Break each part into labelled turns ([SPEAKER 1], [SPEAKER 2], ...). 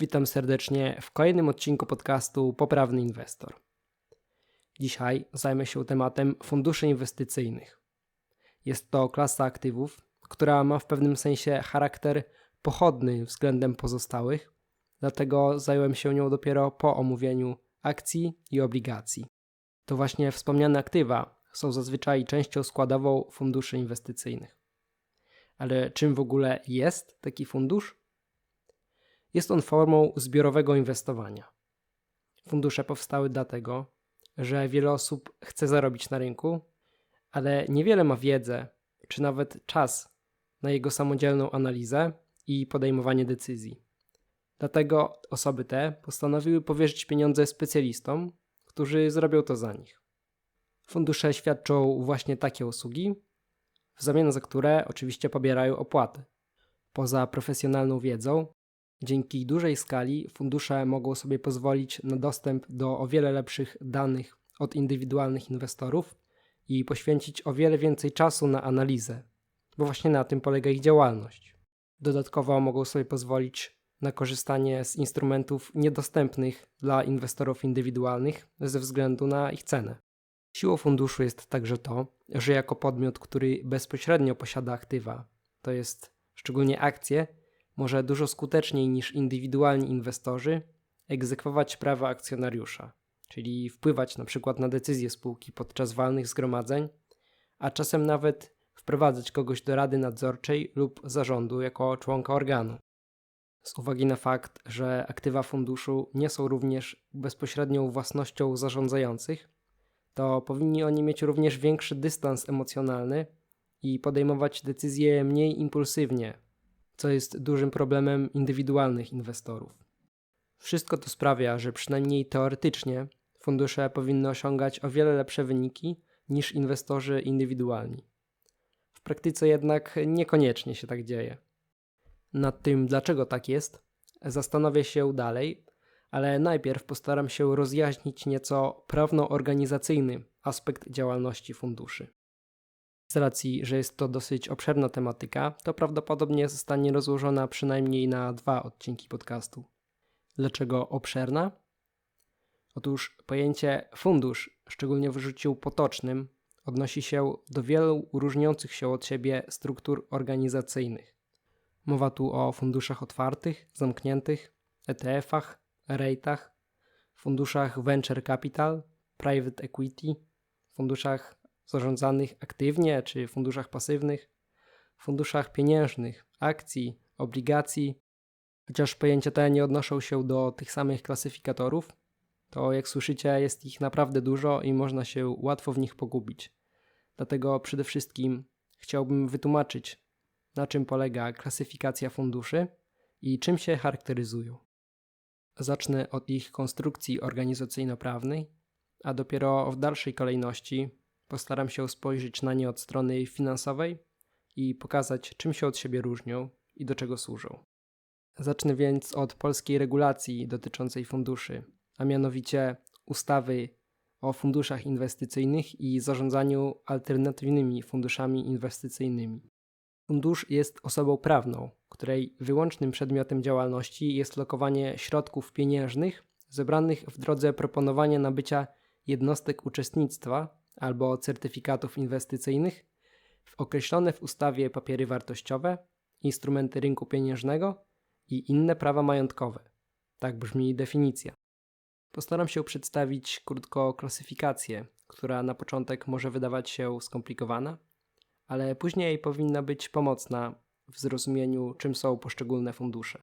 [SPEAKER 1] Witam serdecznie w kolejnym odcinku podcastu Poprawny Inwestor. Dzisiaj zajmę się tematem funduszy inwestycyjnych. Jest to klasa aktywów, która ma w pewnym sensie charakter pochodny względem pozostałych, dlatego zająłem się nią dopiero po omówieniu akcji i obligacji. To właśnie wspomniane aktywa są zazwyczaj częścią składową funduszy inwestycyjnych. Ale czym w ogóle jest taki fundusz? Jest on formą zbiorowego inwestowania. Fundusze powstały dlatego, że wiele osób chce zarobić na rynku, ale niewiele ma wiedzę czy nawet czas na jego samodzielną analizę i podejmowanie decyzji. Dlatego osoby te postanowiły powierzyć pieniądze specjalistom, którzy zrobią to za nich. Fundusze świadczą właśnie takie usługi, w zamian za które oczywiście pobierają opłaty. Poza profesjonalną wiedzą, dzięki dużej skali fundusze mogą sobie pozwolić na dostęp do o wiele lepszych danych od indywidualnych inwestorów i poświęcić o wiele więcej czasu na analizę, bo właśnie na tym polega ich działalność. Dodatkowo mogą sobie pozwolić na korzystanie z instrumentów niedostępnych dla inwestorów indywidualnych ze względu na ich cenę. Siłą funduszu jest także to, że jako podmiot, który bezpośrednio posiada aktywa, to jest szczególnie akcje, może dużo skuteczniej niż indywidualni inwestorzy egzekwować prawa akcjonariusza, czyli wpływać na przykład na decyzje spółki podczas walnych zgromadzeń, a czasem nawet wprowadzać kogoś do rady nadzorczej lub zarządu jako członka organu. Z uwagi na fakt, że aktywa funduszu nie są również bezpośrednią własnością zarządzających, to powinni oni mieć również większy dystans emocjonalny i podejmować decyzje mniej impulsywnie, co jest dużym problemem indywidualnych inwestorów. Wszystko to sprawia, że przynajmniej teoretycznie fundusze powinny osiągać o wiele lepsze wyniki niż inwestorzy indywidualni. W praktyce jednak niekoniecznie się tak dzieje. Nad tym, dlaczego tak jest, zastanowię się dalej, ale najpierw postaram się rozjaśnić nieco prawno-organizacyjny aspekt działalności funduszy. Z racji, że jest to dosyć obszerna tematyka, to prawdopodobnie zostanie rozłożona przynajmniej na dwa odcinki podcastu. Dlaczego obszerna? Otóż pojęcie fundusz, szczególnie w życiu potocznym, odnosi się do wielu różniących się od siebie struktur organizacyjnych. Mowa tu o funduszach otwartych, zamkniętych, ETF-ach, REIT-ach, funduszach venture capital, private equity, funduszach zarządzanych aktywnie czy funduszach pasywnych, funduszach pieniężnych, akcji, obligacji. Chociaż pojęcia te nie odnoszą się do tych samych klasyfikatorów, to jak słyszycie, jest ich naprawdę dużo i można się łatwo w nich pogubić. Dlatego przede wszystkim chciałbym wytłumaczyć, na czym polega klasyfikacja funduszy i czym się charakteryzują. Zacznę od ich konstrukcji organizacyjno-prawnej, a dopiero w dalszej kolejności postaram się spojrzeć na nie od strony finansowej i pokazać, czym się od siebie różnią i do czego służą. Zacznę więc od polskiej regulacji dotyczącej funduszy, a mianowicie ustawy o funduszach inwestycyjnych i zarządzaniu alternatywnymi funduszami inwestycyjnymi. Fundusz jest osobą prawną, której wyłącznym przedmiotem działalności jest lokowanie środków pieniężnych zebranych w drodze proponowania nabycia jednostek uczestnictwa albo certyfikatów inwestycyjnych w określone w ustawie papiery wartościowe, instrumenty rynku pieniężnego i inne prawa majątkowe. Tak brzmi definicja. Postaram się przedstawić krótko klasyfikację, która na początek może wydawać się skomplikowana, ale później powinna być pomocna w zrozumieniu, czym są poszczególne fundusze.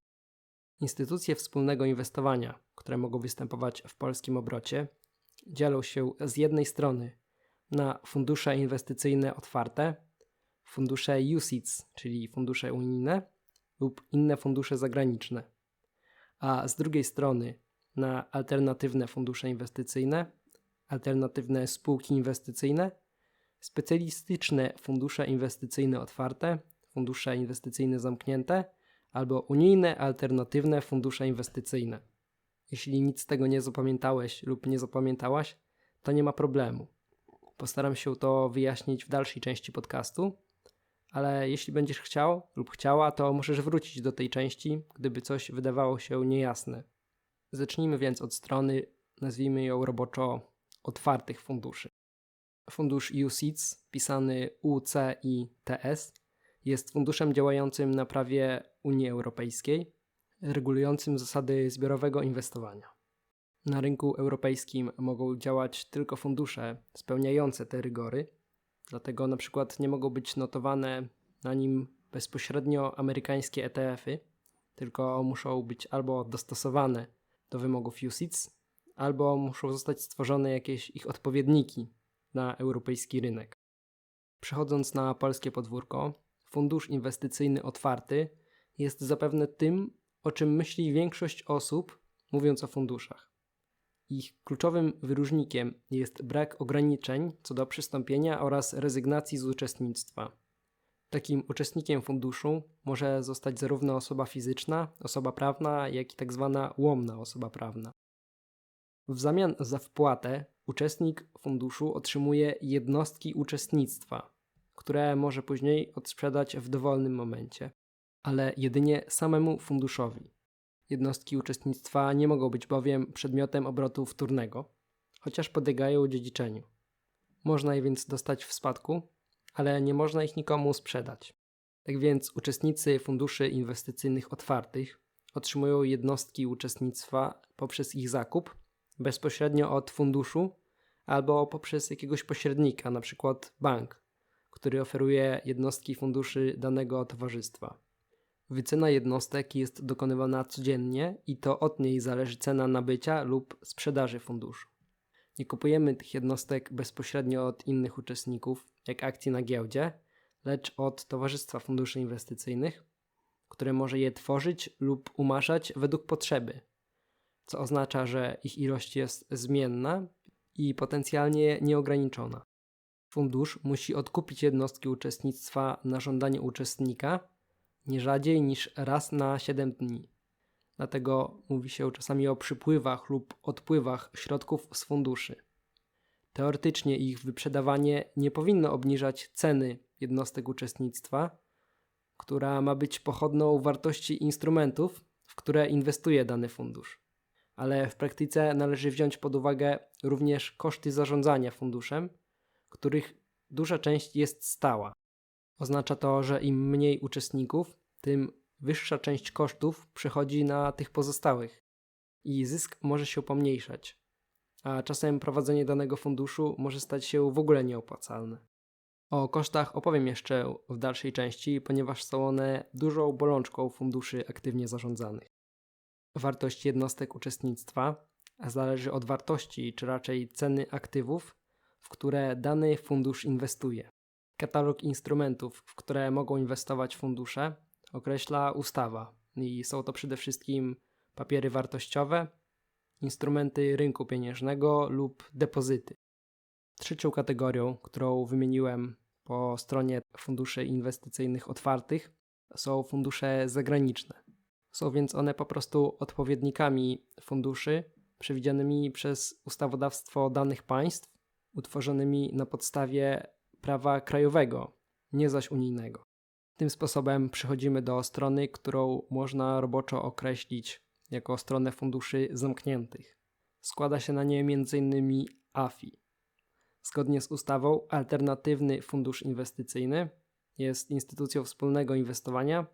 [SPEAKER 1] Instytucje wspólnego inwestowania, które mogą występować w polskim obrocie, dzielą się z jednej strony na fundusze inwestycyjne otwarte, fundusze UCITS, czyli fundusze unijne, lub inne fundusze zagraniczne, a z drugiej strony na alternatywne fundusze inwestycyjne, alternatywne spółki inwestycyjne, specjalistyczne fundusze inwestycyjne otwarte, fundusze inwestycyjne zamknięte albo unijne alternatywne fundusze inwestycyjne. Jeśli nic z tego nie zapamiętałeś lub nie zapamiętałaś, to nie ma problemu. Postaram się to wyjaśnić w dalszej części podcastu, ale jeśli będziesz chciał lub chciała, to możesz wrócić do tej części, gdyby coś wydawało się niejasne. Zacznijmy więc od strony, nazwijmy ją roboczo otwartych funduszy. Fundusz UCITS, pisany UCITS, jest funduszem działającym na prawie Unii Europejskiej, regulującym zasady zbiorowego inwestowania. Na rynku europejskim mogą działać tylko fundusze spełniające te rygory, dlatego na przykład nie mogą być notowane na nim bezpośrednio amerykańskie ETF-y, tylko muszą być albo dostosowane do wymogów UCITS, albo muszą zostać stworzone jakieś ich odpowiedniki na europejski rynek. Przechodząc na polskie podwórko, fundusz inwestycyjny otwarty jest zapewne tym, o czym myśli większość osób, mówiąc o funduszach. Ich kluczowym wyróżnikiem jest brak ograniczeń co do przystąpienia oraz rezygnacji z uczestnictwa. Takim uczestnikiem funduszu może zostać zarówno osoba fizyczna, osoba prawna, jak i tzw. Tak łomna osoba prawna. W zamian za wpłatę uczestnik funduszu otrzymuje jednostki uczestnictwa, które może później odsprzedać w dowolnym momencie, ale jedynie samemu funduszowi. Jednostki uczestnictwa nie mogą być bowiem przedmiotem obrotu wtórnego, chociaż podlegają dziedziczeniu. Można je więc dostać w spadku, ale nie można ich nikomu sprzedać. Tak więc uczestnicy funduszy inwestycyjnych otwartych otrzymują jednostki uczestnictwa poprzez ich zakup bezpośrednio od funduszu albo poprzez jakiegoś pośrednika, np. bank, który oferuje jednostki funduszy danego towarzystwa. Wycena jednostek jest dokonywana codziennie i to od niej zależy cena nabycia lub sprzedaży funduszu. Nie kupujemy tych jednostek bezpośrednio od innych uczestników, jak akcji na giełdzie, lecz od Towarzystwa Funduszy Inwestycyjnych, które może je tworzyć lub umaszać według potrzeby, co oznacza, że ich ilość jest zmienna i potencjalnie nieograniczona. Fundusz musi odkupić jednostki uczestnictwa na żądanie uczestnika nie rzadziej niż raz na 7 dni. Dlatego mówi się czasami o przypływach lub odpływach środków z funduszy. Teoretycznie ich wyprzedawanie nie powinno obniżać ceny jednostek uczestnictwa, która ma być pochodną wartości instrumentów, w które inwestuje dany fundusz. Ale w praktyce należy wziąć pod uwagę również koszty zarządzania funduszem, których duża część jest stała. Oznacza to, że im mniej uczestników, tym wyższa część kosztów przechodzi na tych pozostałych i zysk może się pomniejszać, a czasem prowadzenie danego funduszu może stać się w ogóle nieopłacalne. O kosztach opowiem jeszcze w dalszej części, ponieważ są one dużą bolączką funduszy aktywnie zarządzanych. Wartość jednostek uczestnictwa zależy od wartości, czy raczej ceny aktywów, w które dany fundusz inwestuje. Katalog instrumentów, w które mogą inwestować fundusze, określa ustawa i są to przede wszystkim papiery wartościowe, instrumenty rynku pieniężnego lub depozyty. Trzecią kategorią, którą wymieniłem po stronie funduszy inwestycyjnych otwartych, są fundusze zagraniczne. Są więc one po prostu odpowiednikami funduszy przewidzianymi przez ustawodawstwo danych państw, utworzonymi na podstawie prawa krajowego, nie zaś unijnego. Tym sposobem przechodzimy do strony, którą można roboczo określić jako stronę funduszy zamkniętych. Składa się na nie m.in. AFI. Zgodnie z ustawą, alternatywny fundusz inwestycyjny jest instytucją wspólnego inwestowania,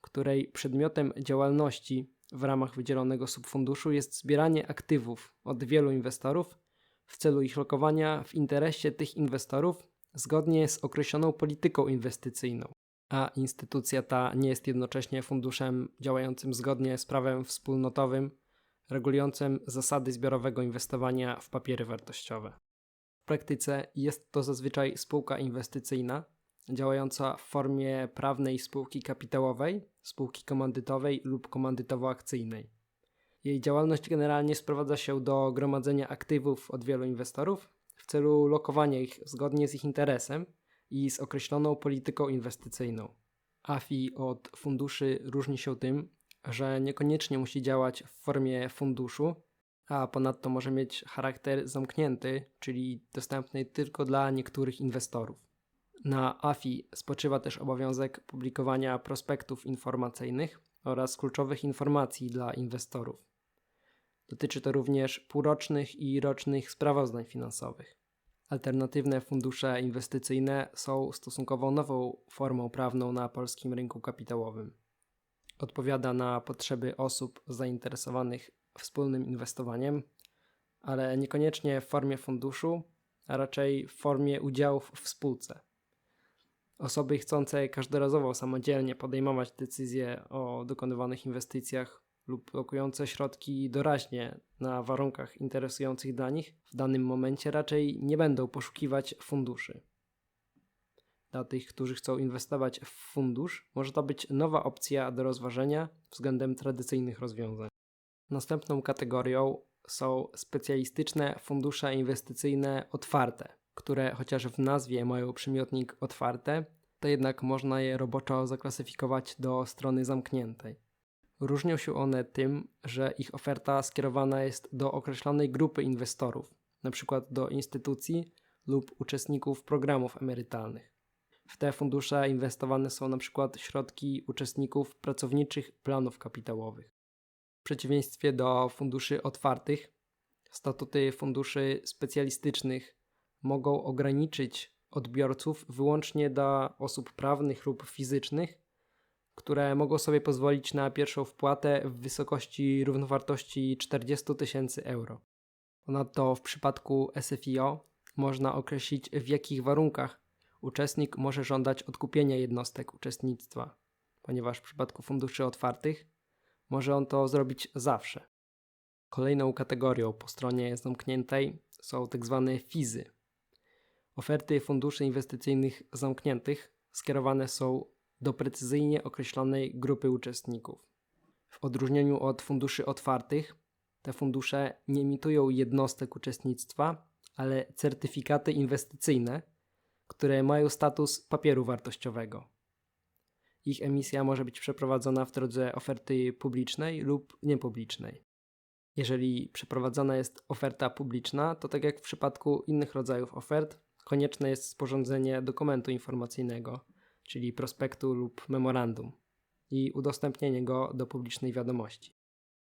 [SPEAKER 1] której przedmiotem działalności w ramach wydzielonego subfunduszu jest zbieranie aktywów od wielu inwestorów w celu ich lokowania w interesie tych inwestorów zgodnie z określoną polityką inwestycyjną, a instytucja ta nie jest jednocześnie funduszem działającym zgodnie z prawem wspólnotowym regulującym zasady zbiorowego inwestowania w papiery wartościowe. W praktyce jest to zazwyczaj spółka inwestycyjna działająca w formie prawnej spółki kapitałowej, spółki komandytowej lub komandytowo-akcyjnej. Jej działalność generalnie sprowadza się do gromadzenia aktywów od wielu inwestorów w celu lokowania ich zgodnie z ich interesem i z określoną polityką inwestycyjną. AFI od funduszy różni się tym, że niekoniecznie musi działać w formie funduszu, a ponadto może mieć charakter zamknięty, czyli dostępny tylko dla niektórych inwestorów. Na AFI spoczywa też obowiązek publikowania prospektów informacyjnych oraz kluczowych informacji dla inwestorów. Dotyczy to również półrocznych i rocznych sprawozdań finansowych. Alternatywne fundusze inwestycyjne są stosunkowo nową formą prawną na polskim rynku kapitałowym. Odpowiada na potrzeby osób zainteresowanych wspólnym inwestowaniem, ale niekoniecznie w formie funduszu, a raczej w formie udziałów w spółce. Osoby chcące każdorazowo samodzielnie podejmować decyzje o dokonywanych inwestycjach lub blokujące środki doraźnie na warunkach interesujących dla nich, w danym momencie raczej nie będą poszukiwać funduszy. Dla tych, którzy chcą inwestować w fundusz, może to być nowa opcja do rozważenia względem tradycyjnych rozwiązań. Następną kategorią są specjalistyczne fundusze inwestycyjne otwarte, które chociaż w nazwie mają przymiotnik otwarte, to jednak można je roboczo zaklasyfikować do strony zamkniętej. Różnią się one tym, że ich oferta skierowana jest do określonej grupy inwestorów, np. do instytucji lub uczestników programów emerytalnych. W te fundusze inwestowane są np. środki uczestników pracowniczych planów kapitałowych. W przeciwieństwie do funduszy otwartych, statuty funduszy specjalistycznych mogą ograniczyć odbiorców wyłącznie dla osób prawnych lub fizycznych, które mogą sobie pozwolić na pierwszą wpłatę w wysokości równowartości 40 tysięcy euro. Ponadto w przypadku SFIO można określić w jakich warunkach uczestnik może żądać odkupienia jednostek uczestnictwa, ponieważ w przypadku funduszy otwartych może on to zrobić zawsze. Kolejną kategorią po stronie zamkniętej są tzw. Tak FIZY. Oferty funduszy inwestycyjnych zamkniętych skierowane są do precyzyjnie określonej grupy uczestników. W odróżnieniu od funduszy otwartych, te fundusze nie emitują jednostek uczestnictwa, ale certyfikaty inwestycyjne, które mają status papieru wartościowego. Ich emisja może być przeprowadzona w drodze oferty publicznej lub niepublicznej. Jeżeli przeprowadzana jest oferta publiczna, to tak jak w przypadku innych rodzajów ofert, konieczne jest sporządzenie dokumentu informacyjnego, czyli prospektu lub memorandum, i udostępnienie go do publicznej wiadomości.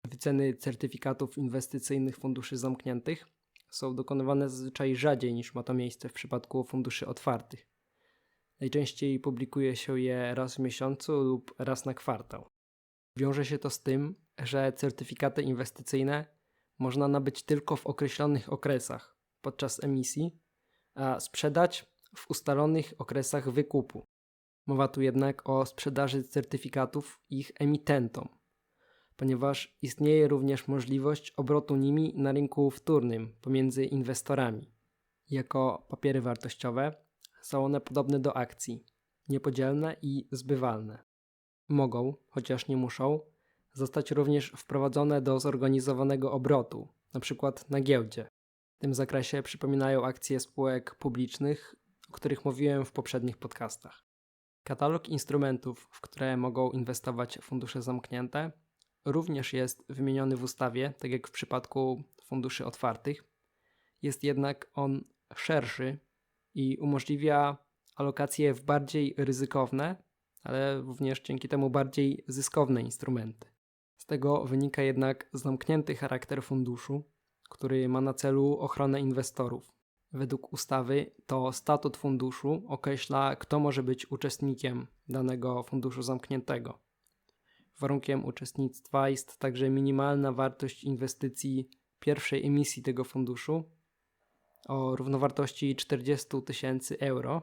[SPEAKER 1] Wyceny certyfikatów inwestycyjnych funduszy zamkniętych są dokonywane zazwyczaj rzadziej niż ma to miejsce w przypadku funduszy otwartych. Najczęściej publikuje się je raz w miesiącu lub raz na kwartał. Wiąże się to z tym, że certyfikaty inwestycyjne można nabyć tylko w określonych okresach podczas emisji, a sprzedać w ustalonych okresach wykupu. Mowa tu jednak o sprzedaży certyfikatów ich emitentom, ponieważ istnieje również możliwość obrotu nimi na rynku wtórnym pomiędzy inwestorami. Jako papiery wartościowe są one podobne do akcji, niepodzielne i zbywalne. Mogą, chociaż nie muszą, zostać również wprowadzone do zorganizowanego obrotu, np. na giełdzie. W tym zakresie przypominają akcje spółek publicznych, o których mówiłem w poprzednich podcastach. Katalog instrumentów, w które mogą inwestować fundusze zamknięte, również jest wymieniony w ustawie, tak jak w przypadku funduszy otwartych. Jest jednak on szerszy i umożliwia alokację w bardziej ryzykowne, ale również dzięki temu bardziej zyskowne instrumenty. Z tego wynika jednak zamknięty charakter funduszu, który ma na celu ochronę inwestorów. Według ustawy to statut funduszu określa, kto może być uczestnikiem danego funduszu zamkniętego. Warunkiem uczestnictwa jest także minimalna wartość inwestycji pierwszej emisji tego funduszu o równowartości 40 tysięcy euro,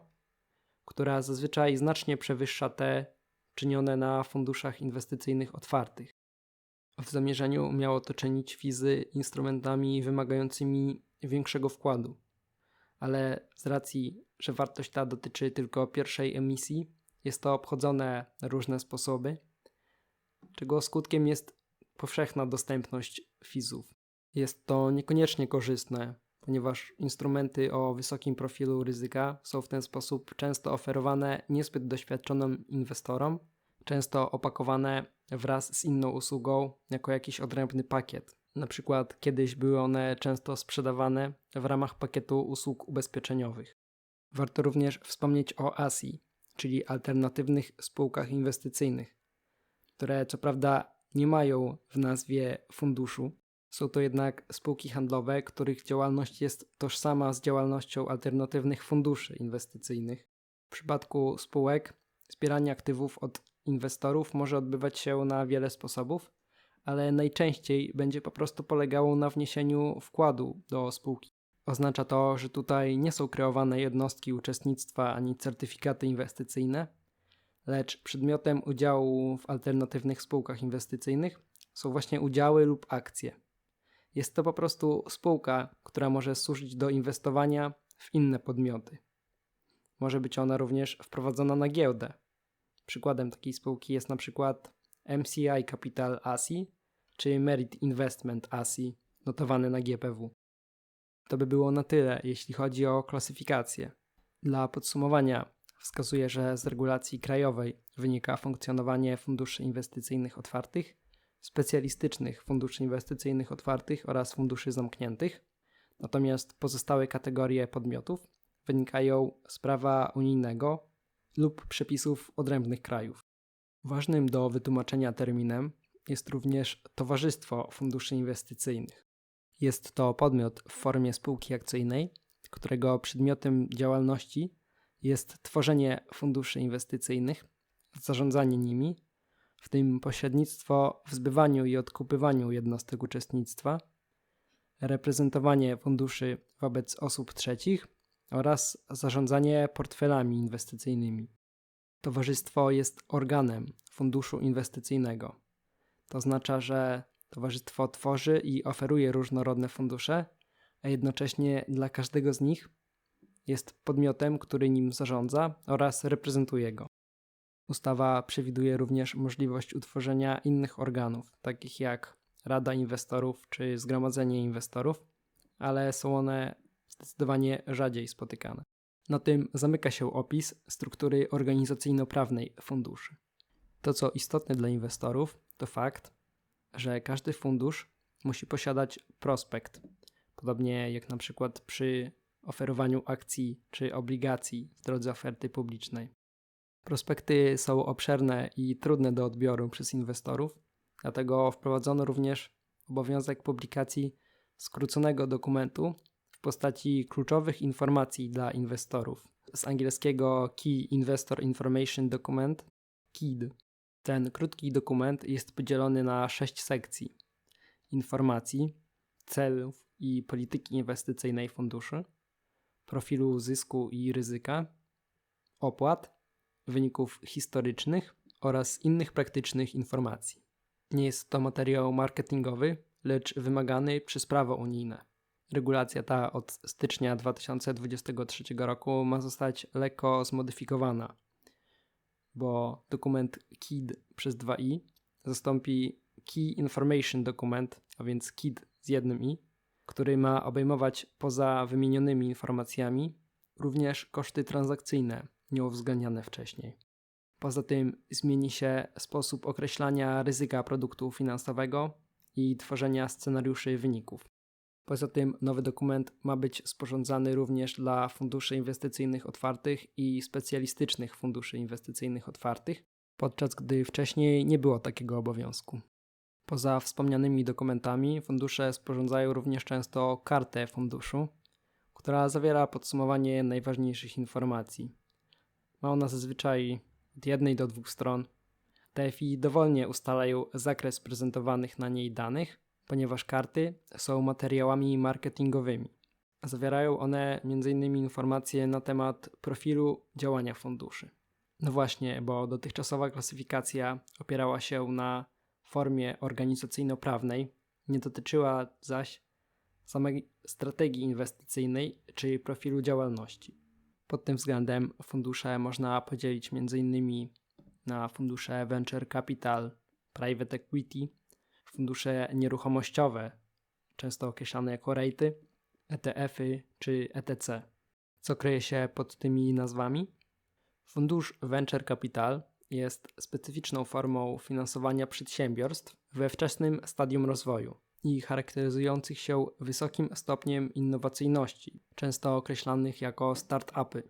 [SPEAKER 1] która zazwyczaj znacznie przewyższa te czynione na funduszach inwestycyjnych otwartych. W zamierzeniu miało to czynić fizy instrumentami wymagającymi większego wkładu ale z racji, że wartość ta dotyczy tylko pierwszej emisji, jest to obchodzone na różne sposoby, czego skutkiem jest powszechna dostępność fizów. Jest to niekoniecznie korzystne, ponieważ instrumenty o wysokim profilu ryzyka są w ten sposób często oferowane niezbyt doświadczonym inwestorom, często opakowane wraz z inną usługą jako jakiś odrębny pakiet. Na przykład kiedyś były one często sprzedawane w ramach pakietu usług ubezpieczeniowych. Warto również wspomnieć o ASI, czyli alternatywnych spółkach inwestycyjnych, które co prawda nie mają w nazwie funduszu. Są to jednak spółki handlowe, których działalność jest tożsama z działalnością alternatywnych funduszy inwestycyjnych. W przypadku spółek zbieranie aktywów od inwestorów może odbywać się na wiele sposobów, ale najczęściej będzie po prostu polegało na wniesieniu wkładu do spółki. Oznacza to, że tutaj nie są kreowane jednostki uczestnictwa ani certyfikaty inwestycyjne, lecz przedmiotem udziału w alternatywnych spółkach inwestycyjnych są właśnie udziały lub akcje. Jest to po prostu spółka, która może służyć do inwestowania w inne podmioty. Może być ona również wprowadzona na giełdę. Przykładem takiej spółki jest na przykład MCI Capital ASI czy Merit Investment ASI, notowane na GPW. To by było na tyle, jeśli chodzi o klasyfikację. Dla podsumowania wskazuje, że z regulacji krajowej wynika funkcjonowanie funduszy inwestycyjnych otwartych, specjalistycznych funduszy inwestycyjnych otwartych oraz funduszy zamkniętych. Natomiast pozostałe kategorie podmiotów wynikają z prawa unijnego lub przepisów odrębnych krajów. Ważnym do wytłumaczenia terminem jest również Towarzystwo Funduszy Inwestycyjnych. Jest to podmiot w formie spółki akcyjnej, którego przedmiotem działalności jest tworzenie funduszy inwestycyjnych, zarządzanie nimi, w tym pośrednictwo w zbywaniu i odkupywaniu jednostek uczestnictwa, reprezentowanie funduszy wobec osób trzecich oraz zarządzanie portfelami inwestycyjnymi. Towarzystwo jest organem funduszu inwestycyjnego. To oznacza, że towarzystwo tworzy i oferuje różnorodne fundusze, a jednocześnie dla każdego z nich jest podmiotem, który nim zarządza oraz reprezentuje go. Ustawa przewiduje również możliwość utworzenia innych organów, takich jak Rada Inwestorów czy Zgromadzenie Inwestorów, ale są one zdecydowanie rzadziej spotykane. Na tym zamyka się opis struktury organizacyjno-prawnej funduszy. To, co istotne dla inwestorów, to fakt, że każdy fundusz musi posiadać prospekt, podobnie jak na przykład przy oferowaniu akcji czy obligacji w drodze oferty publicznej. Prospekty są obszerne i trudne do odbioru przez inwestorów, dlatego wprowadzono również obowiązek publikacji skróconego dokumentu postaci kluczowych informacji dla inwestorów. Z angielskiego Key Investor Information Document KID. Ten krótki dokument jest podzielony na sześć sekcji: informacji, celów i polityki inwestycyjnej funduszy, profilu zysku i ryzyka, opłat, wyników historycznych oraz innych praktycznych informacji. Nie jest to materiał marketingowy, lecz wymagany przez prawo unijne. Regulacja ta od stycznia 2023 roku ma zostać lekko zmodyfikowana, bo dokument KID przez 2i zastąpi Key Information Document, a więc KID z jednym i, który ma obejmować poza wymienionymi informacjami również koszty transakcyjne nieuwzględniane wcześniej. Poza tym zmieni się sposób określania ryzyka produktu finansowego i tworzenia scenariuszy wyników. Poza tym nowy dokument ma być sporządzany również dla funduszy inwestycyjnych otwartych i specjalistycznych funduszy inwestycyjnych otwartych, podczas gdy wcześniej nie było takiego obowiązku. Poza wspomnianymi dokumentami, fundusze sporządzają również często kartę funduszu, która zawiera podsumowanie najważniejszych informacji. Ma ona zazwyczaj od jednej do dwóch stron. TFI dowolnie ustalają zakres prezentowanych na niej danych, ponieważ karty są materiałami marketingowymi. Zawierają one m.in. informacje na temat profilu działania funduszy. No właśnie, bo dotychczasowa klasyfikacja opierała się na formie organizacyjno-prawnej, nie dotyczyła zaś samej strategii inwestycyjnej czy profilu działalności. Pod tym względem fundusze można podzielić m.in. na fundusze venture capital, private equity, fundusze nieruchomościowe, często określane jako rejty, ETF-y czy ETC. Co kryje się pod tymi nazwami? Fundusz Venture Capital jest specyficzną formą finansowania przedsiębiorstw we wczesnym stadium rozwoju i charakteryzujących się wysokim stopniem innowacyjności, często określanych jako start-upy.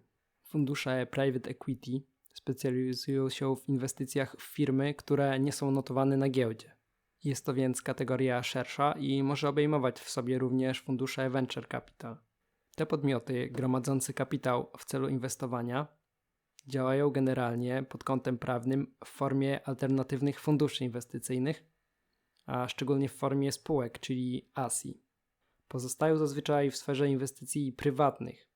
[SPEAKER 1] Fundusze private equity specjalizują się w inwestycjach w firmy, które nie są notowane na giełdzie. Jest to więc kategoria szersza i może obejmować w sobie również fundusze venture capital. Te podmioty gromadzące kapitał w celu inwestowania działają generalnie pod kątem prawnym w formie alternatywnych funduszy inwestycyjnych, a szczególnie w formie spółek, czyli ASI. Pozostają zazwyczaj w sferze inwestycji prywatnych,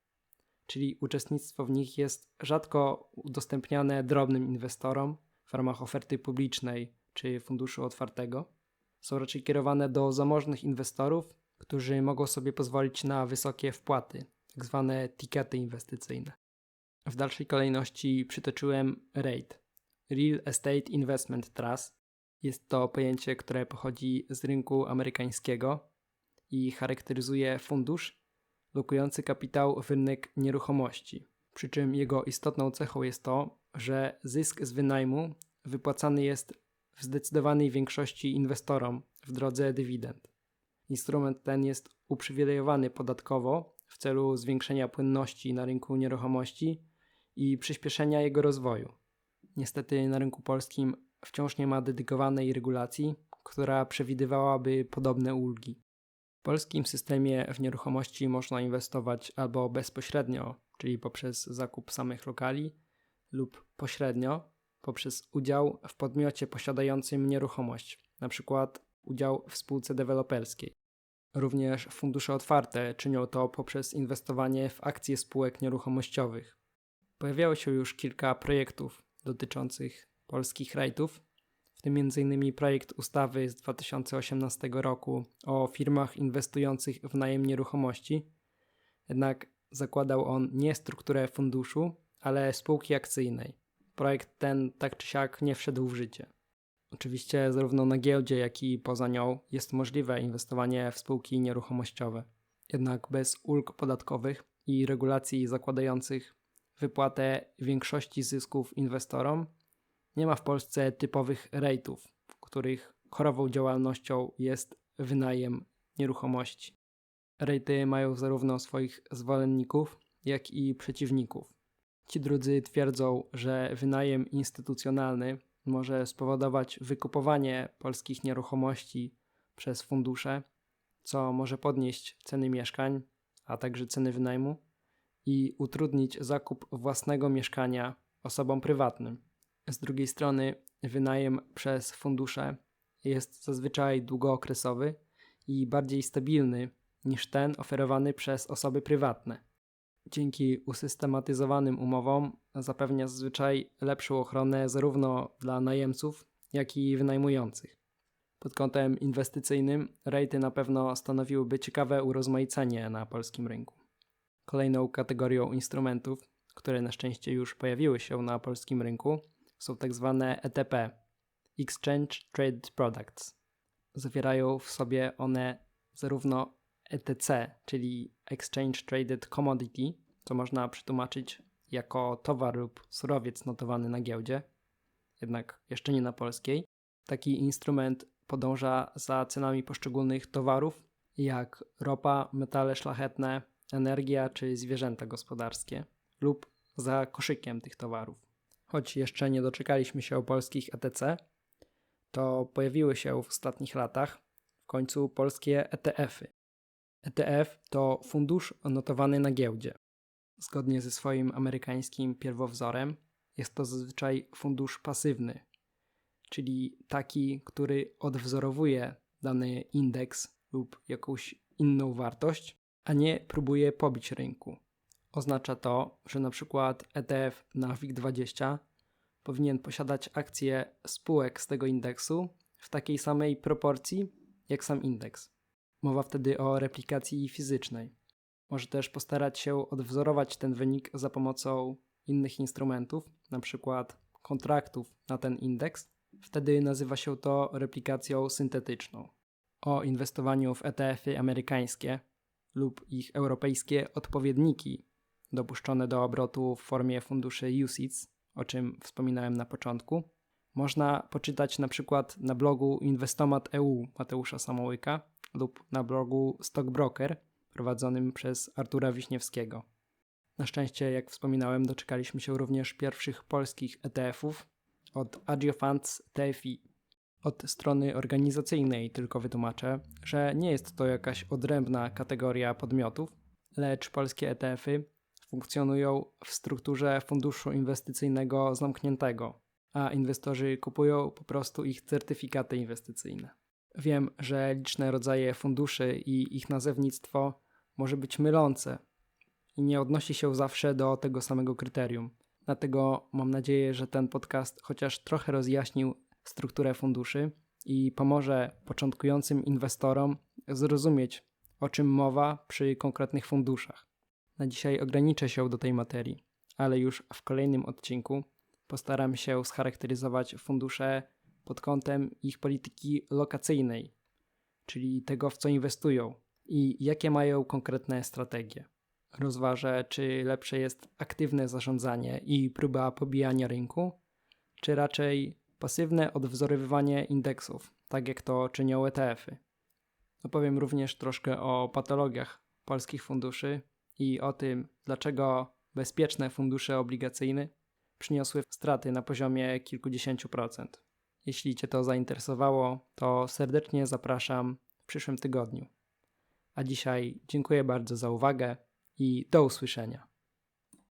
[SPEAKER 1] czyli uczestnictwo w nich jest rzadko udostępniane drobnym inwestorom w ramach oferty publicznej czy funduszu otwartego. Są raczej kierowane do zamożnych inwestorów, którzy mogą sobie pozwolić na wysokie wpłaty. Tak tikety inwestycyjne. W dalszej kolejności przytoczyłem REIT Real Estate Investment Trust. Jest to pojęcie, które pochodzi z rynku amerykańskiego i charakteryzuje fundusz lokujący kapitał w rynek nieruchomości. Przy czym jego istotną cechą jest to, że zysk z wynajmu wypłacany jest w zdecydowanej większości inwestorom w drodze dywidend. Instrument ten jest uprzywilejowany podatkowo w celu zwiększenia płynności na rynku nieruchomości i przyspieszenia jego rozwoju. Niestety na rynku polskim wciąż nie ma dedykowanej regulacji, która przewidywałaby podobne ulgi. W polskim systemie w nieruchomości można inwestować albo bezpośrednio, czyli poprzez zakup samych lokali, lub pośrednio poprzez udział w podmiocie posiadającym nieruchomość, np. udział w spółce deweloperskiej. Również fundusze otwarte czynią to poprzez inwestowanie w akcje spółek nieruchomościowych. Pojawiało się już kilka projektów dotyczących polskich rejtów, w tym m.in. projekt ustawy z 2018 roku o firmach inwestujących w najem nieruchomości. Jednak zakładał on nie strukturę funduszu, ale spółki akcyjnej. Projekt ten tak czy siak nie wszedł w życie. Oczywiście zarówno na giełdzie, jak i poza nią jest możliwe inwestowanie w spółki nieruchomościowe. Jednak bez ulg podatkowych i regulacji zakładających wypłatę większości zysków inwestorom, nie ma w Polsce typowych rejtów, w których chorową działalnością jest wynajem nieruchomości. Rejty mają zarówno swoich zwolenników, jak i przeciwników. Ci drudzy twierdzą, że wynajem instytucjonalny może spowodować wykupowanie polskich nieruchomości przez fundusze, co może podnieść ceny mieszkań, a także ceny wynajmu i utrudnić zakup własnego mieszkania osobom prywatnym. Z drugiej strony, wynajem przez fundusze jest zazwyczaj długookresowy i bardziej stabilny niż ten oferowany przez osoby prywatne. Dzięki usystematyzowanym umowom zapewnia zazwyczaj lepszą ochronę zarówno dla najemców, jak i wynajmujących. Pod kątem inwestycyjnym rejty na pewno stanowiłyby ciekawe urozmaicenie na polskim rynku. Kolejną kategorią instrumentów, które na szczęście już pojawiły się na polskim rynku, są tak zwane ETP Exchange Traded Products. Zawierają w sobie one zarówno ETC, czyli Exchange Traded Commodity, co można przetłumaczyć jako towar lub surowiec notowany na giełdzie, jednak jeszcze nie na polskiej. Taki instrument podąża za cenami poszczególnych towarów, jak ropa, metale szlachetne, energia czy zwierzęta gospodarskie, lub za koszykiem tych towarów. Choć jeszcze nie doczekaliśmy się o polskich ETC, to pojawiły się w ostatnich latach w końcu polskie ETF-y. ETF to fundusz notowany na giełdzie. Zgodnie ze swoim amerykańskim pierwowzorem, jest to zazwyczaj fundusz pasywny, czyli taki, który odwzorowuje dany indeks lub jakąś inną wartość, a nie próbuje pobić rynku. Oznacza to, że na przykład ETF na WIG20 powinien posiadać akcje spółek z tego indeksu w takiej samej proporcji jak sam indeks. Mowa wtedy o replikacji fizycznej. Może też postarać się odwzorować ten wynik za pomocą innych instrumentów, np. kontraktów na ten indeks. Wtedy nazywa się to replikacją syntetyczną. O inwestowaniu w ETF-y amerykańskie lub ich europejskie odpowiedniki dopuszczone do obrotu w formie funduszy UCITS, o czym wspominałem na początku, można poczytać na przykład na blogu Inwestomat EU Mateusza Samołyka lub na blogu Stockbroker prowadzonym przez Artura Wiśniewskiego. Na szczęście, jak wspominałem, doczekaliśmy się również pierwszych polskich ETF-ów od Agio Funds TFI. Od strony organizacyjnej tylko wytłumaczę, że nie jest to jakaś odrębna kategoria podmiotów, lecz polskie ETF-y funkcjonują w strukturze funduszu inwestycyjnego zamkniętego, a inwestorzy kupują po prostu ich certyfikaty inwestycyjne. Wiem, że liczne rodzaje funduszy i ich nazewnictwo może być mylące i nie odnosi się zawsze do tego samego kryterium. Dlatego mam nadzieję, że ten podcast chociaż trochę rozjaśnił strukturę funduszy i pomoże początkującym inwestorom zrozumieć, o czym mowa przy konkretnych funduszach. Na dzisiaj ograniczę się do tej materii, ale już w kolejnym odcinku postaram się scharakteryzować fundusze pod kątem ich polityki lokacyjnej, czyli tego, w co inwestują i jakie mają konkretne strategie. Rozważę, czy lepsze jest aktywne zarządzanie i próba pobijania rynku, czy raczej pasywne odwzorowywanie indeksów, tak jak to czynią ETF-y. Opowiem również troszkę o patologiach polskich funduszy i o tym, dlaczego bezpieczne fundusze obligacyjne przyniosły straty na poziomie kilkudziesięciu procent. Jeśli Cię to zainteresowało, to serdecznie zapraszam w przyszłym tygodniu. A dzisiaj dziękuję bardzo za uwagę i do usłyszenia.